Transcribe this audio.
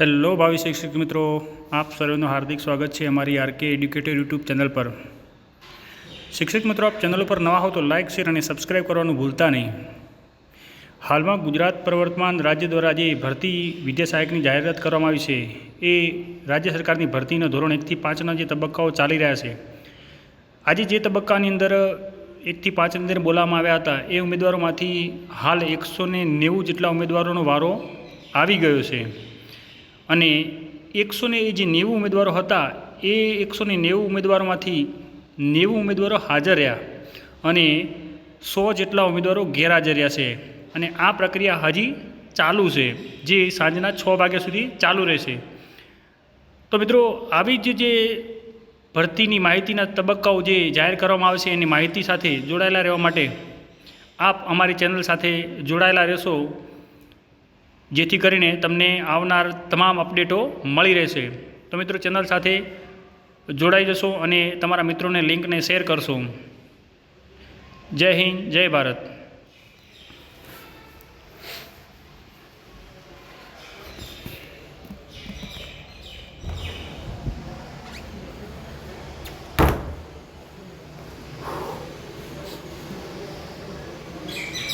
Hello ભાવિ શિક્ષક મિત્રો, આપ સર્વેનું હાર્દિક સ્વાગત છે અમારી આરકે એડ્યુકેટર યુટ્યુબ ચેનલ પર. શિક્ષક મિત્રો, આપ ચેનલ ઉપર નવા હો તો લાઇક શેર અને સબસ્ક્રાઇબ કરવાનું ભૂલતા નહીં. હાલમાં ગુજરાત પ્રવર્તમાન રાજ્ય દ્વારા જે ભરતી વિદ્યા સહાયકની જાહેરાત કરવામાં આવી છે. એ રાજ્ય સરકારની ભરતીના ધોરણ એકથી પાંચના જે તબક્કાઓ ચાલી રહ્યા છે. આજે જે તબક્કાની અંદર એકથી પાંચની અંદર બોલાવવામાં આવ્યા હતા, એ ઉમેદવારોમાંથી હાલ એકસો નેવું જેટલા ઉમેદવારોનો વારો આવી ગયો છે. અને એકસો ને જે નેવું ઉમેદવારો હતા, એ એકસો ને નેવું ઉમેદવારોમાંથી નેવું ઉમેદવારો હાજર રહ્યા અને સો જેટલા ઉમેદવારો ગેરહાજર રહ્યા છે. અને આ પ્રક્રિયા હજી ચાલુ છે, જે સાંજના છ વાગ્યા સુધી ચાલુ રહેશે. તો મિત્રો, આવી જ જે ભરતીની માહિતીના તબક્કાઓ જે જાહેર કરવામાં આવશે એની માહિતી સાથે જોડાયેલા રહેવા માટે આપ અમારી ચેનલ સાથે જોડાયેલા રહેશો. જેથી કરીને તમને આવનાર તમામ અપડેટો મળી રહેશે. તો મિત્રો ચેનલ સાથે જોડાઈ જશો અને તમારા મિત્રોને લિંકને શેર કરશો. જય હિન્દ, જય ભારત. you